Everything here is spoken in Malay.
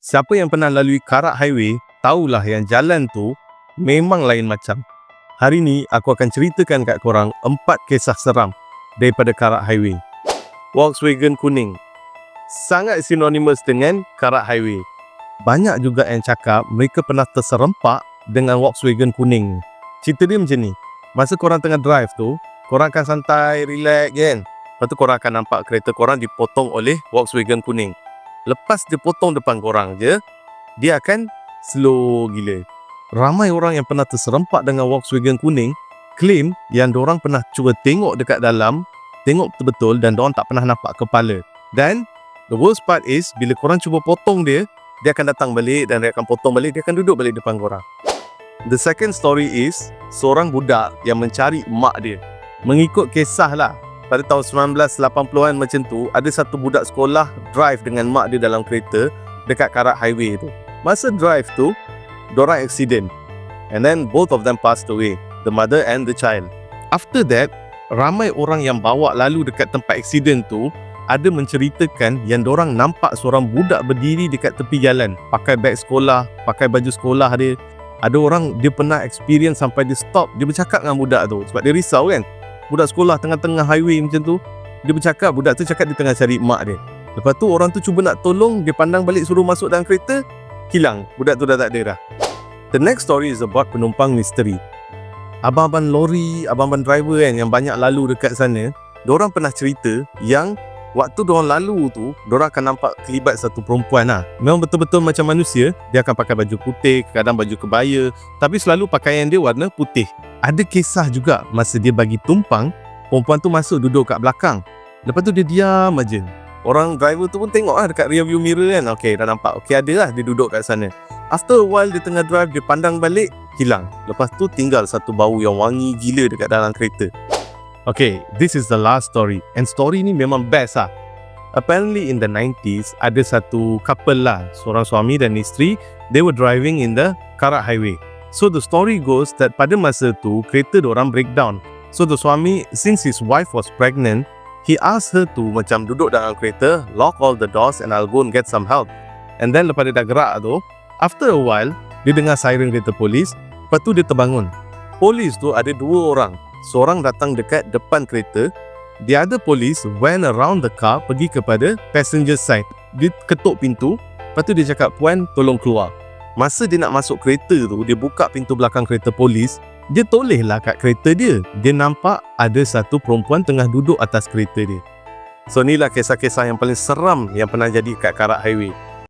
Siapa yang pernah lalui Karak Highway, tahulah yang jalan tu memang lain macam. Hari ni aku akan ceritakan kat korang empat kisah seram daripada Karak Highway. Volkswagen kuning sangat sinonimus dengan Karak Highway. Banyak juga yang cakap mereka pernah terserempak dengan Volkswagen kuning. Cerita dia macam ni. Masa korang tengah drive tu, korang akan santai, relax kan. Lepas tu korang akan nampak kereta korang dipotong oleh Volkswagen kuning. Lepas dia potong depan korang je, dia akan slow gila. Ramai orang yang pernah terserempak dengan Volkswagen kuning claim yang orang pernah cuba tengok dekat dalam, tengok betul-betul dan orang tak pernah nampak kepala. Dan the worst part is bila korang cuba potong dia, dia akan datang balik dan dia akan potong balik, dia akan duduk balik depan korang. The second story is seorang budak yang mencari mak dia. Mengikut kisah lah, pada tahun 1980-an macam tu, ada satu budak sekolah drive dengan mak dia dalam kereta dekat Karak Highway tu. Masa drive tu, dorang accident. And then both of them passed away, the mother and the child. After that, ramai orang yang bawa lalu dekat tempat accident tu ada menceritakan yang dorang nampak seorang budak berdiri dekat tepi jalan pakai beg sekolah, pakai baju sekolah dia ada orang dia pernah experience sampai dia stop dia bercakap dengan budak tu sebab dia risau kan budak sekolah tengah-tengah highway macam tu dia bercakap budak tu cakap dia tengah cari mak dia. Lepas tu orang tu cuba nak tolong dia pandang balik suruh masuk dalam kereta hilang. Budak tu dah tak ada dah. The next story is about penumpang misteri. Abang-abang lori abang-abang driver kan yang banyak lalu dekat sana orang pernah cerita yang Waktu diorang lalu tu, diorang akan nampak kelibat satu perempuan lah. Memang betul-betul macam manusia, dia akan pakai baju putih, kadang baju kebaya, tapi selalu pakaian dia warna putih. Ada kisah juga masa dia bagi tumpang, perempuan tu masuk duduk kat belakang. Lepas tu dia diam aja. Orang driver tu pun tengok lah dekat rear view mirror kan. Okay, dah nampak. Okay, ada lah dia duduk kat sana. After a while, dia tengah drive, dia pandang balik, hilang. Lepas tu tinggal satu bau yang wangi gila dekat dalam kereta. Okay, this is the last story. And story ni memang best lah. Apparently in the 90s, ada satu couple lah, seorang suami dan isteri, they were driving in the Karak Highway. So the story goes that pada masa tu, kereta orang breakdown. So the suami, since his wife was pregnant, he asked her to macam duduk dalam kereta, lock all the doors and I'll go and get some help. And then lepas dia dah gerak tu, after a while, dia dengar siren kereta polis, lepas tu dia terbangun. Polis tu ada dua orang, seorang datang dekat depan kereta. The other police went around the car pergi kepada passenger side. Dia ketuk pintu. Lepas tu dia cakap puan tolong keluar. Masa dia nak masuk kereta tu dia buka pintu belakang kereta polis. Dia tolehlah kat kereta dia. Dia nampak ada satu perempuan tengah duduk atas kereta dia. So inilah kisah-kisah yang paling seram yang pernah jadi kat Karak Highway